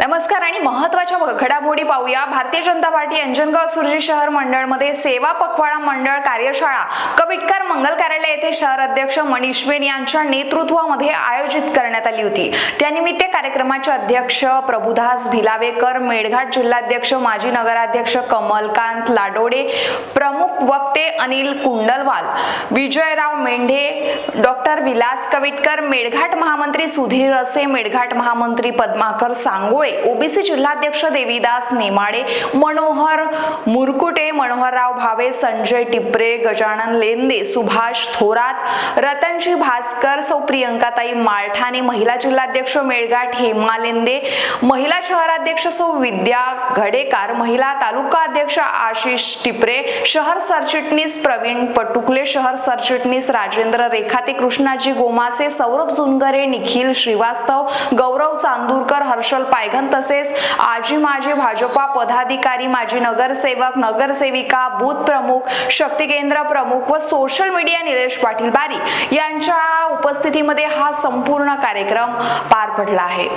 नमस्कार आणि महत्त्वाच्या घडामोडी पाहूया. भारतीय जनता पार्टी अंजनगाव सुरजी शहर मंडळमध्ये सेवा पखवाडा मंडळ कार्यशाळा कविटकर मंगल कार्यालय येथे शहर अध्यक्ष मनीष बेन यांच्या नेतृत्वामध्ये आयोजित करण्यात आली होती. त्यानिमित्त कार्यक्रमाचे अध्यक्ष प्रभुदास भिलावेकर मेळघाट जिल्हाध्यक्ष माजी नगराध्यक्ष कमलकांत लाडोडे प्रमुख वक्ते अनिल कुंडलवाल विजयराव मेंढे डॉक्टर विलास कविटकर मेळघाट महामंत्री सुधीर असे मेळघाट महामंत्री पद्माकर सांगोळे ओबीसी जिल्हाध्यक्ष देवीदास नेमाडे मनोहर मुरकुटे मनोहरराव भावे संजय टिपरे गजानन लेंदे सुभाष थोरात रतनजी भास्कर सौ प्रियंकाताई माळठाणे महिला जिल्हाध्यक्ष मेळघाट हेमा लेंदे महिला शहराध्यक्ष सौ विद्या घडेकार महिला तालुका अध्यक्ष आशिष टिपरे शहर सरचिटणीस प्रवीण पटुकले शहर सरचिटणीस राजेंद्र रेखाते कृष्णाजी गोमासे सौरभ जुनगरे निखिल श्रीवास्तव गौरव चांदूरकर हर्षल पायघर पायघन तसेच आजी माजी भाजपा पदाधिकारी माजी नगरसेवक नगरसेविका बूथ प्रमुख शक्ती केंद्र प्रमुख व सोशल मीडिया निलेश पाटील बारी यांच्या उपस्थितीमध्ये हा संपूर्ण कार्यक्रम पार पडला आहे.